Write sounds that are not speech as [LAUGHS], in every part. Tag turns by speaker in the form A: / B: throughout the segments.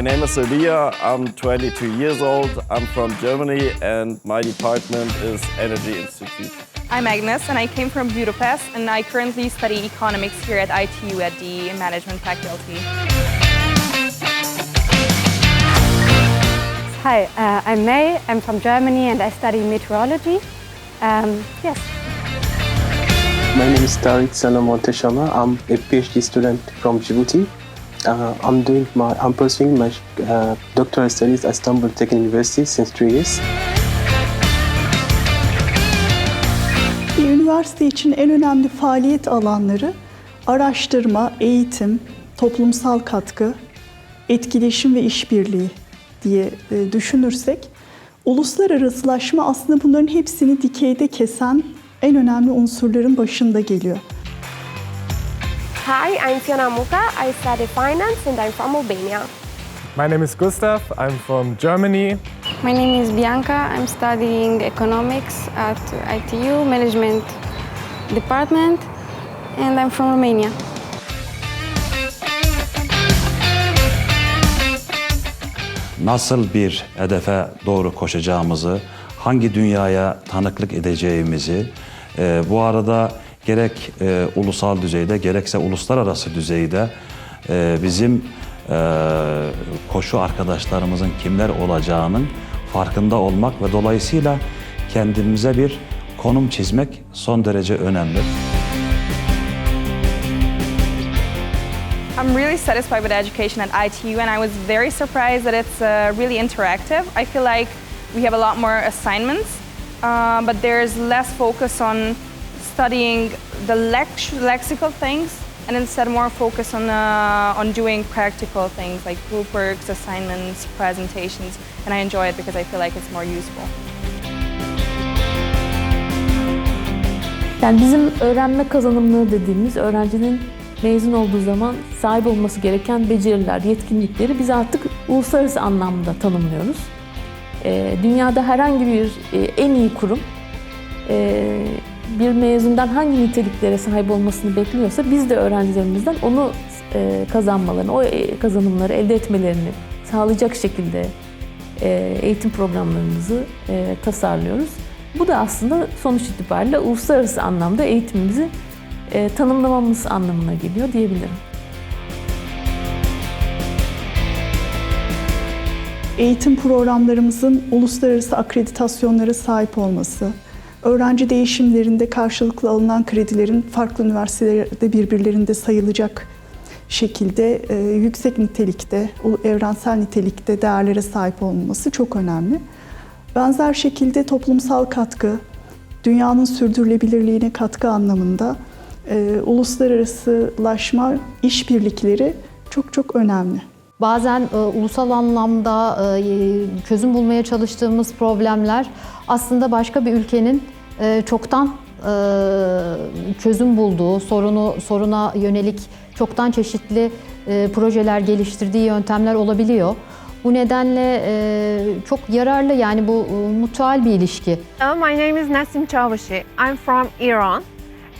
A: name is Elia. I'm 22 years old. I'm from Germany and my department is Energy Institute.
B: I'm Agnes and I came from Budapest and I currently study economics here at ITU at the Management Faculty.
C: Hi, uh, I'm May. I'm from Germany and I study meteorology. Um, yes.
D: My name is Tariq Salam Monteshama. I'm a PhD student from Djibouti. Uh, I'm doing my, I'm pursuing my uh, doctoral studies at Istanbul Technical University since three years.
E: Üniversite için en önemli faaliyet alanları araştırma, eğitim, toplumsal katkı, etkileşim ve işbirliği diye e, düşünürsek uluslararasılaşma aslında bunların hepsini dikeyde kesen en önemli unsurların başında geliyor.
F: Hi, I'm Fiona Muka. I study finance and I'm from Albania.
G: My name is Gustav. I'm from Germany.
C: My name is Bianca. I'm studying economics at ITU Management Department and I'm from Romania.
H: nasıl bir hedefe doğru koşacağımızı, hangi dünyaya tanıklık edeceğimizi, e, bu arada gerek e, ulusal düzeyde gerekse uluslararası düzeyde e, bizim e, koşu arkadaşlarımızın kimler olacağının farkında olmak ve dolayısıyla kendimize bir konum çizmek son derece önemli.
B: I'm really satisfied with education at ITU and I was very surprised that it's uh, really interactive. I feel like we have a lot more assignments, uh, but there's less focus on studying the lex- lexical things and instead more focus on, uh, on doing practical things like group works, assignments, presentations, and I enjoy it because I feel like it's more useful.
I: Yani bizim öğrenme kazanımları dediğimiz öğrencinin mezun olduğu zaman sahip olması gereken beceriler, yetkinlikleri biz artık uluslararası anlamda tanımlıyoruz. Ee, dünyada herhangi bir e, en iyi kurum e, bir mezundan hangi niteliklere sahip olmasını bekliyorsa biz de öğrencilerimizden onu e, kazanmalarını, o e, kazanımları elde etmelerini sağlayacak şekilde e, eğitim programlarımızı tasarlıyoruz. Bu da aslında sonuç itibariyle uluslararası anlamda eğitimimizi tanımlamamız anlamına geliyor diyebilirim.
E: Eğitim programlarımızın uluslararası akreditasyonlara sahip olması, öğrenci değişimlerinde karşılıklı alınan kredilerin farklı üniversitelerde birbirlerinde sayılacak şekilde e, yüksek nitelikte, evrensel nitelikte değerlere sahip olması çok önemli. Benzer şekilde toplumsal katkı, dünyanın sürdürülebilirliğine katkı anlamında e, uluslararasılaşma işbirlikleri çok çok önemli.
J: Bazen e, ulusal anlamda e, çözüm bulmaya çalıştığımız problemler aslında başka bir ülkenin e, çoktan e, çözüm bulduğu, sorunu soruna yönelik çoktan çeşitli e, projeler geliştirdiği yöntemler olabiliyor. Bu nedenle e, çok yararlı yani bu e, mutual bir ilişki.
F: Hello, my name is Nasim Çavuşi. I'm from Iran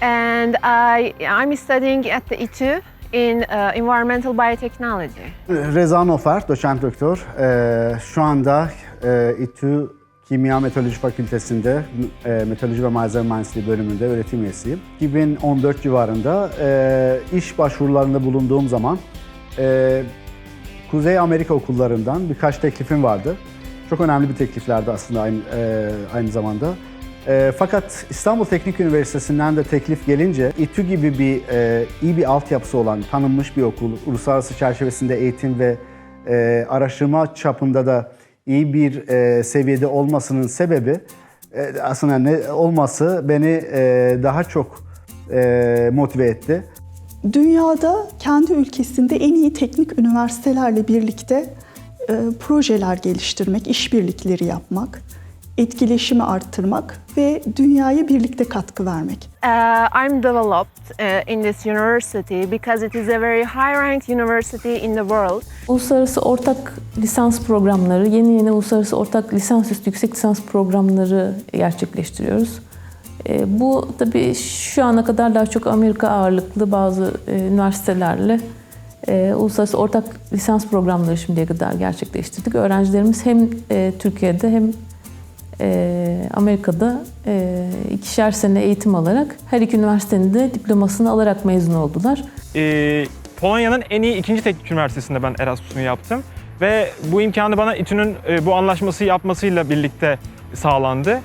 F: and I, I'm studying at the ITU in uh, environmental biotechnology.
K: Reza Nofer, doçent doktor. Ee, şu anda e, İTÜ Kimya Meteoroloji Fakültesi'nde e, Meteoroloji ve Malzeme Mühendisliği bölümünde öğretim üyesiyim. 2014 civarında e, iş başvurularında bulunduğum zaman e, Kuzey Amerika okullarından birkaç teklifim vardı. Çok önemli bir tekliflerdi aslında aynı, e, aynı zamanda. E, fakat İstanbul Teknik Üniversitesi'nden de teklif gelince İTÜ gibi bir e, iyi bir altyapısı olan tanınmış bir okul, uluslararası çerçevesinde eğitim ve e, araştırma çapında da iyi bir e, seviyede olmasının sebebi e, aslında ne olması beni e, daha çok e, motive etti.
E: Dünyada kendi ülkesinde en iyi teknik üniversitelerle birlikte e, projeler geliştirmek, işbirlikleri yapmak, etkileşimi arttırmak ve dünyaya birlikte katkı vermek.
F: Uh, I'm developed uh, in this university because it is a very high-ranked university in the world.
I: Uluslararası ortak lisans programları, yeni yeni uluslararası ortak lisansüstü yüksek lisans programları gerçekleştiriyoruz. E, bu tabii şu ana kadar daha çok Amerika ağırlıklı bazı e, üniversitelerle e, uluslararası ortak lisans programları şimdiye kadar gerçekleştirdik. Öğrencilerimiz hem e, Türkiye'de hem e, Amerika'da e, ikişer sene eğitim alarak her iki üniversitenin de diplomasını alarak mezun oldular.
L: Ee, Polonya'nın en iyi ikinci teknik üniversitesinde ben Erasmus'umu yaptım. Ve bu imkanı bana İTÜ'nün e, bu anlaşması yapmasıyla birlikte sağlandı.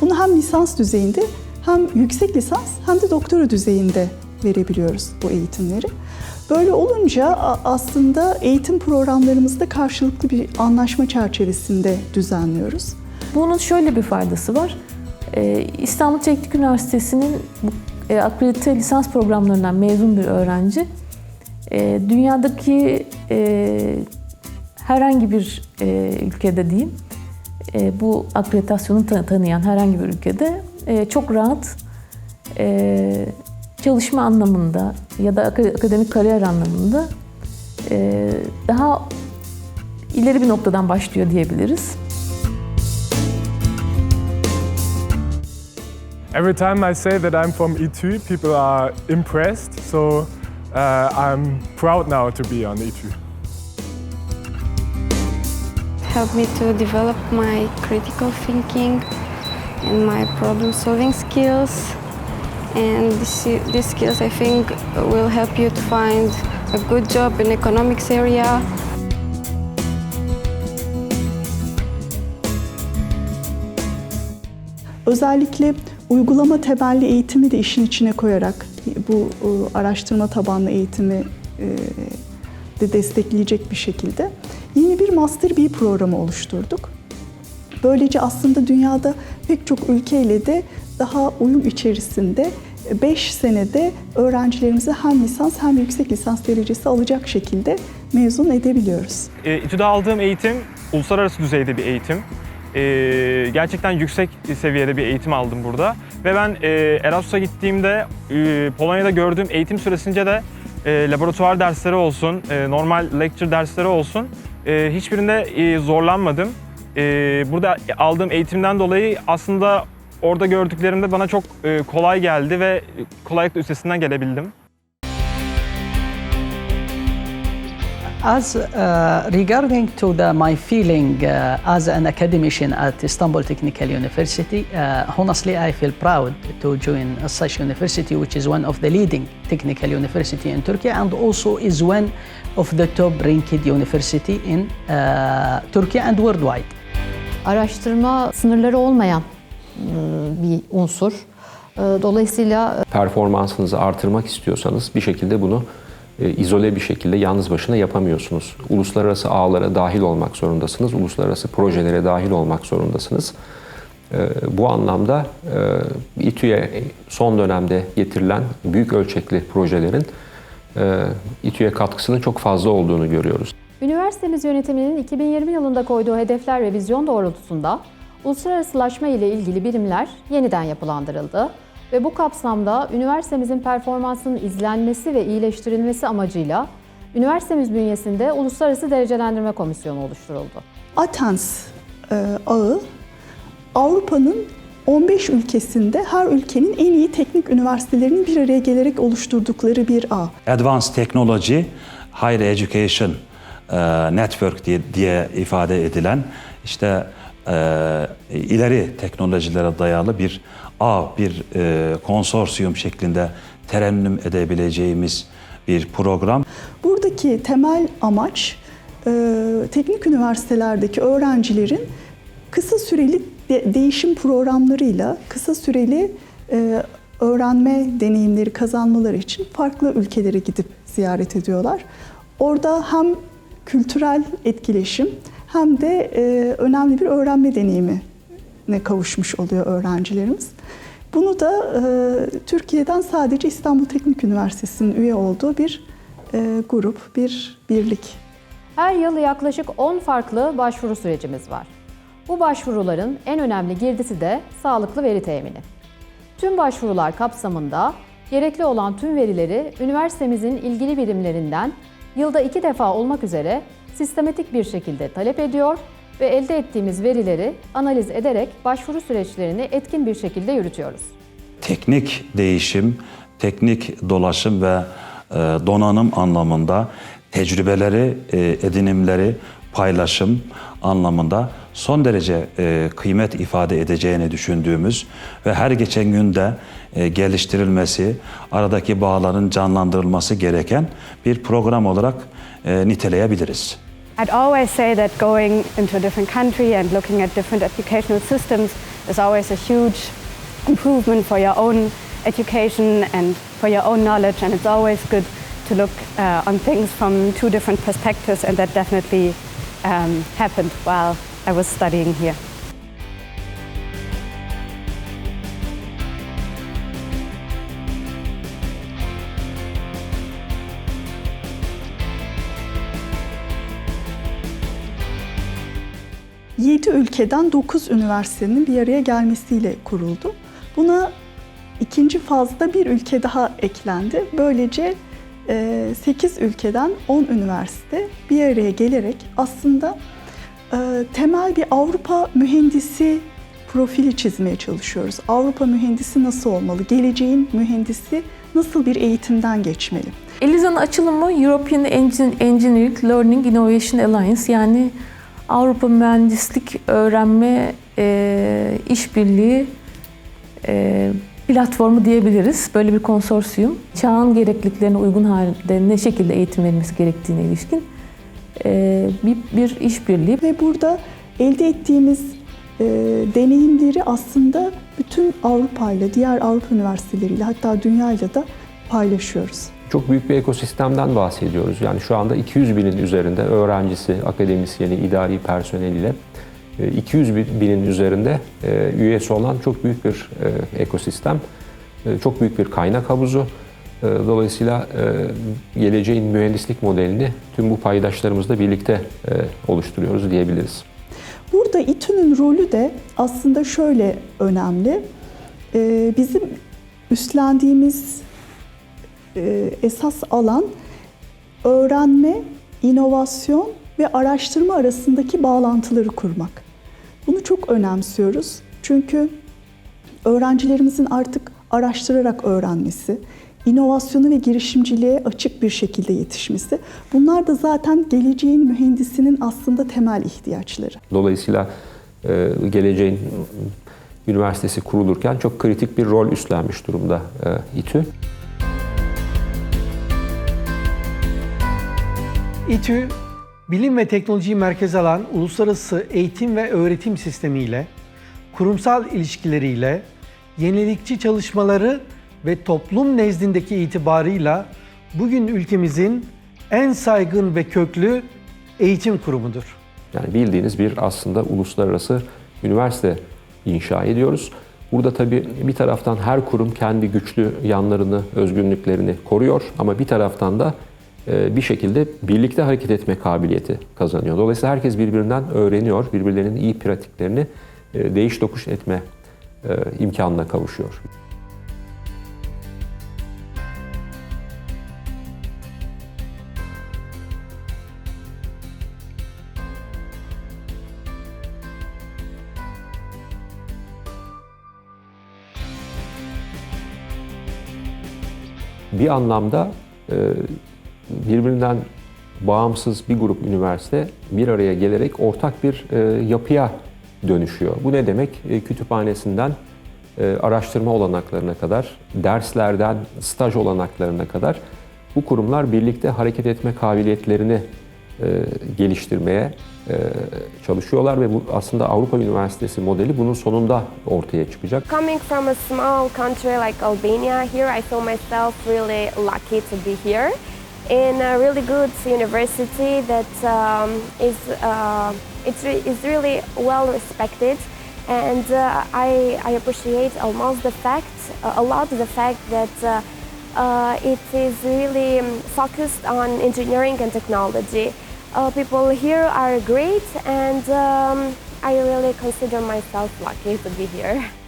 E: Bunu hem lisans düzeyinde hem yüksek lisans hem de doktora düzeyinde verebiliyoruz bu eğitimleri. Böyle olunca aslında eğitim programlarımızda karşılıklı bir anlaşma çerçevesinde düzenliyoruz.
I: Bunun şöyle bir faydası var. Ee, İstanbul Teknik Üniversitesi'nin e, akredite lisans programlarından mezun bir öğrenci e, dünyadaki e, herhangi bir ülkede diyeyim bu akreditasyonu ta- tanıyan herhangi bir ülkede çok rahat çalışma anlamında ya da aka- akademik kariyer anlamında e, daha ileri bir noktadan başlıyor diyebiliriz.
G: Every time I say that I'm from ETU, people are impressed. So uh, I'm proud now to be on ETU.
C: Helped me to develop my critical thinking and my problem solving skills. And this, these skills I think will help you to find a good job in economics area
E: Özellikle uygulama temelli eğitimi de işin içine koyarak bu e, araştırma tabanlı eğitimi e, de destekleyecek bir şekilde yeni bir Master B programı oluşturduk. Böylece aslında dünyada pek çok ülkeyle de daha uyum içerisinde 5 senede öğrencilerimizi hem lisans hem yüksek lisans derecesi alacak şekilde mezun edebiliyoruz.
L: E, İTÜ'de aldığım eğitim uluslararası düzeyde bir eğitim. E, gerçekten yüksek seviyede bir eğitim aldım burada. Ve ben e, Erasmus'a gittiğimde e, Polonya'da gördüğüm eğitim süresince de e, laboratuvar dersleri olsun, e, normal lecture dersleri olsun e, hiçbirinde e, zorlanmadım. E, burada aldığım eğitimden dolayı aslında orada gördüklerimde bana çok e, kolay geldi ve kolaylıkla üstesinden gelebildim.
M: As uh, regarding to the my feeling uh, as an academician at Istanbul Technical University, uh, honestly, I feel proud to join such university, which is one of the leading technical university in Turkey, and also is one of the top-ranked university in uh, Turkey and worldwide.
J: Araştırma sınırları olmayan e, bir unsur. E, Dolayısıyla
N: performansınızı artırmak istiyorsanız bir şekilde bunu e, izole bir şekilde yalnız başına yapamıyorsunuz. Uluslararası ağlara dahil olmak zorundasınız. Uluslararası projelere dahil olmak zorundasınız. E, bu anlamda e, İTÜ'ye son dönemde getirilen büyük ölçekli projelerin e, İTÜ'ye katkısının çok fazla olduğunu görüyoruz.
O: Üniversitemiz yönetiminin 2020 yılında koyduğu hedefler ve vizyon doğrultusunda uluslararasılaşma ile ilgili birimler yeniden yapılandırıldı ve bu kapsamda üniversitemizin performansının izlenmesi ve iyileştirilmesi amacıyla üniversitemiz bünyesinde Uluslararası Derecelendirme Komisyonu oluşturuldu.
E: Atens e, ağı Avrupa'nın 15 ülkesinde her ülkenin en iyi teknik üniversitelerinin bir araya gelerek oluşturdukları bir ağ.
H: Advanced Technology Higher Education e, Network diye, diye ifade edilen işte e, ileri teknolojilere dayalı bir ağ, bir e, konsorsiyum şeklinde terennüm edebileceğimiz bir program.
E: Buradaki temel amaç e, teknik üniversitelerdeki öğrencilerin kısa süreli de- değişim programlarıyla kısa süreli e, öğrenme deneyimleri kazanmaları için farklı ülkelere gidip ziyaret ediyorlar. Orada hem kültürel etkileşim hem de e, önemli bir öğrenme deneyimine kavuşmuş oluyor öğrencilerimiz. Bunu da e, Türkiye'den sadece İstanbul Teknik Üniversitesi'nin üye olduğu bir e, grup, bir birlik.
O: Her yıl yaklaşık 10 farklı başvuru sürecimiz var. Bu başvuruların en önemli girdisi de sağlıklı veri temini. Tüm başvurular kapsamında gerekli olan tüm verileri üniversitemizin ilgili birimlerinden yılda iki defa olmak üzere sistematik bir şekilde talep ediyor ve elde ettiğimiz verileri analiz ederek başvuru süreçlerini etkin bir şekilde yürütüyoruz.
H: teknik değişim, teknik dolaşım ve e, donanım anlamında tecrübeleri, e, edinimleri, paylaşım anlamında son derece e, kıymet ifade edeceğini düşündüğümüz ve her geçen günde e, geliştirilmesi, aradaki bağların canlandırılması gereken bir program olarak e, niteleyebiliriz.
P: I'd always say that going into a different country and looking at different educational systems is always a huge improvement for your own education and for your own knowledge, and it's always good to look uh, on things from two different perspectives, and that definitely um, happened while I was studying here.
E: Yedi ülkeden 9 üniversitenin bir araya gelmesiyle kuruldu. Buna ikinci fazda bir ülke daha eklendi. Böylece 8 ülkeden 10 üniversite bir araya gelerek aslında e, temel bir Avrupa mühendisi profili çizmeye çalışıyoruz. Avrupa mühendisi nasıl olmalı? Geleceğin mühendisi nasıl bir eğitimden geçmeli?
I: ELIZA'nın açılımı European Engin- Engineering Learning Innovation Alliance yani Avrupa Mühendislik Öğrenme e, İşbirliği e, platformu diyebiliriz. Böyle bir konsorsiyum. Çağın gerekliliklerine uygun halde ne şekilde eğitim verilmesi gerektiğine ilişkin bir, bir işbirliği.
E: Ve burada elde ettiğimiz e, deneyimleri aslında bütün Avrupa ile, diğer Avrupa üniversiteleriyle hatta dünyayla da paylaşıyoruz.
N: Çok büyük bir ekosistemden bahsediyoruz. Yani şu anda 200 binin üzerinde öğrencisi, akademisyeni, idari personeliyle 200 binin üzerinde e, üyesi olan çok büyük bir e, ekosistem. E, çok büyük bir kaynak havuzu. Dolayısıyla geleceğin mühendislik modelini tüm bu paydaşlarımızla birlikte oluşturuyoruz diyebiliriz.
E: Burada İTÜ'nün rolü de aslında şöyle önemli. Bizim üstlendiğimiz esas alan öğrenme, inovasyon ve araştırma arasındaki bağlantıları kurmak. Bunu çok önemsiyoruz. Çünkü öğrencilerimizin artık araştırarak öğrenmesi, inovasyonu ve girişimciliğe açık bir şekilde yetişmesi. Bunlar da zaten geleceğin mühendisinin aslında temel ihtiyaçları.
N: Dolayısıyla e, geleceğin üniversitesi kurulurken çok kritik bir rol üstlenmiş durumda e, İTÜ.
Q: İTÜ, bilim ve teknolojiyi merkeze alan uluslararası eğitim ve öğretim sistemiyle, kurumsal ilişkileriyle, yenilikçi çalışmaları ve toplum nezdindeki itibarıyla bugün ülkemizin en saygın ve köklü eğitim kurumudur.
N: Yani bildiğiniz bir aslında uluslararası üniversite inşa ediyoruz. Burada tabii bir taraftan her kurum kendi güçlü yanlarını, özgünlüklerini koruyor ama bir taraftan da e, bir şekilde birlikte hareket etme kabiliyeti kazanıyor. Dolayısıyla herkes birbirinden öğreniyor, birbirlerinin iyi pratiklerini e, değiş dokuş etme e, imkanına kavuşuyor. Bir anlamda birbirinden bağımsız bir grup üniversite bir araya gelerek ortak bir e, yapıya dönüşüyor. Bu ne demek? E, kütüphanesinden e, araştırma olanaklarına kadar, derslerden staj olanaklarına kadar bu kurumlar birlikte hareket etme kabiliyetlerini geliştirmeye çalışıyorlar ve bu aslında Avrupa Üniversitesi modeli bunun sonunda ortaya çıkacak.
R: Coming from a small country like Albania here, I feel myself really lucky to be here. in a really good university that um, is uh, it's re is really well respected and uh, I, I appreciate almost the fact uh, a lot the fact that uh, uh, it is really um, focused on engineering and technology. Uh, people here are great and um, I really consider myself lucky to be here. [LAUGHS]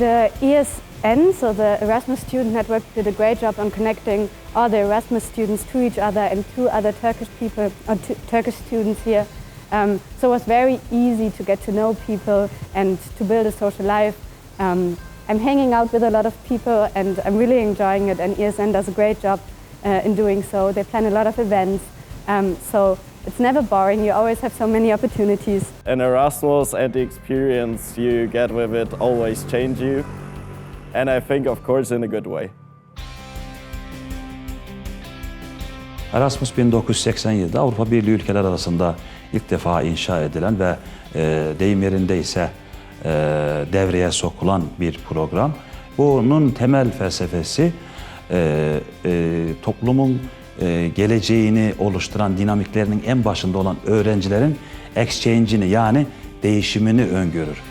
P: The ESN, so the Erasmus Student Network, did a great job on connecting all the Erasmus students to each other and to other Turkish people, or to Turkish students here. Um, so it was very easy to get to know people and to build a social life. Um, I'm hanging out with a lot of people and I'm really enjoying it and ESN does a great job uh, in doing so. They plan a lot of events, um, so it's never boring. You always have so many opportunities.
A: And Erasmus and the experience you get with it always change you. And I think, of course, in a good way.
H: Erasmus 1987'de Avrupa Birliği ülkeler arasında ilk defa inşa edilen ve e, deyim yerinde ise devreye sokulan bir program. Bunun temel felsefesi e, e, toplumun e, geleceğini oluşturan dinamiklerinin en başında olan öğrencilerin exchange'ini yani değişimini öngörür.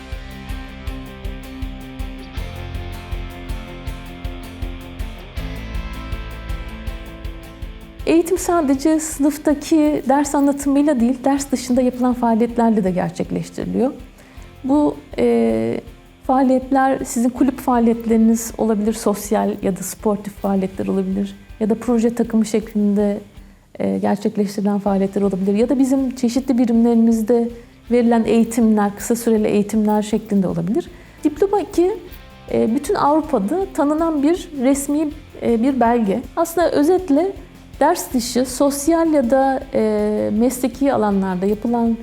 I: Eğitim sadece sınıftaki ders anlatımıyla değil, ders dışında yapılan faaliyetlerle de gerçekleştiriliyor. Bu e, faaliyetler sizin kulüp faaliyetleriniz olabilir, sosyal ya da sportif faaliyetler olabilir ya da proje takımı şeklinde e, gerçekleştirilen faaliyetler olabilir ya da bizim çeşitli birimlerimizde verilen eğitimler, kısa süreli eğitimler şeklinde olabilir. Diploma 2 e, bütün Avrupa'da tanınan bir resmi e, bir belge. Aslında özetle ders dışı sosyal ya da e, mesleki alanlarda yapılan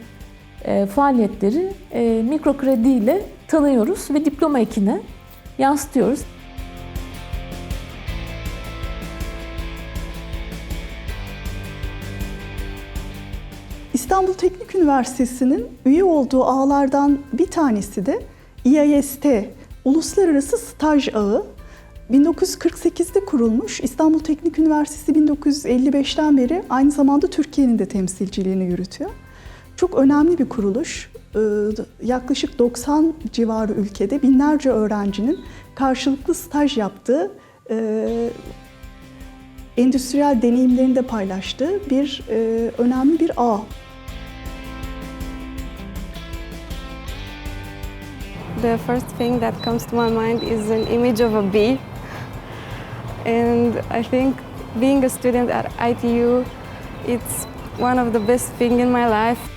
I: faaliyetleri e, mikro kredi ile tanıyoruz ve diploma ekine yansıtıyoruz.
E: İstanbul Teknik Üniversitesi'nin üye olduğu ağlardan bir tanesi de İAST, Uluslararası Staj Ağı. 1948'de kurulmuş. İstanbul Teknik Üniversitesi 1955'ten beri aynı zamanda Türkiye'nin de temsilciliğini yürütüyor. Çok önemli bir kuruluş. Ee, Yaklaşık 90 civarı ülkede binlerce öğrencinin karşılıklı staj yaptığı, e, endüstriyel deneyimlerini de paylaştığı bir e, önemli bir ağ.
C: The first thing that comes to my mind is an image of a bee. And I think being a student at ITU, it's one of the best thing in my life.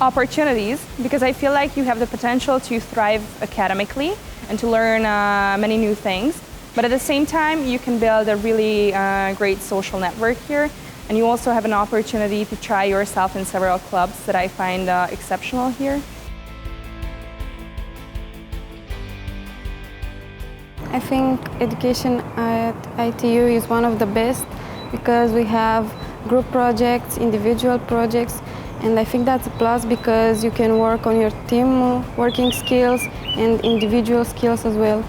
B: Opportunities because I feel like you have the potential to thrive academically and to learn uh, many new things. But at the same time, you can build a really uh, great social network here. And you also have an opportunity to try yourself in several clubs that I find uh, exceptional here.
C: I think education at ITU is one of the best because we have group projects, individual projects, and I think that's a plus because you can work on your team working skills and individual skills as well.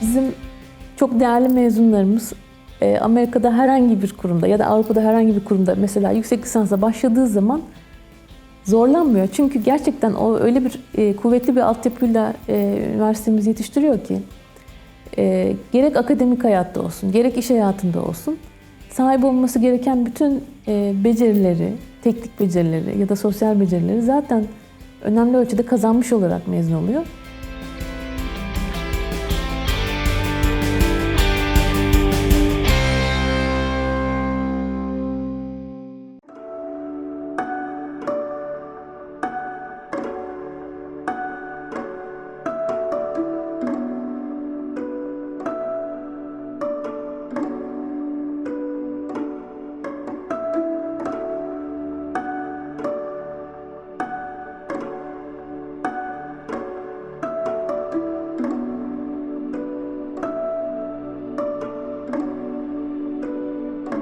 I: Bizim çok değerli mezunlarımız e, Amerika'da herhangi bir kurumda ya da Avrupa'da herhangi bir kurumda mesela yüksek lisansa başladığı zaman zorlanmıyor. Çünkü gerçekten o öyle bir e, kuvvetli bir altyapıyla e, üniversitemiz yetiştiriyor ki e, gerek akademik hayatta olsun, gerek iş hayatında olsun sahip olması gereken bütün e, becerileri, teknik becerileri ya da sosyal becerileri zaten önemli ölçüde kazanmış olarak mezun oluyor.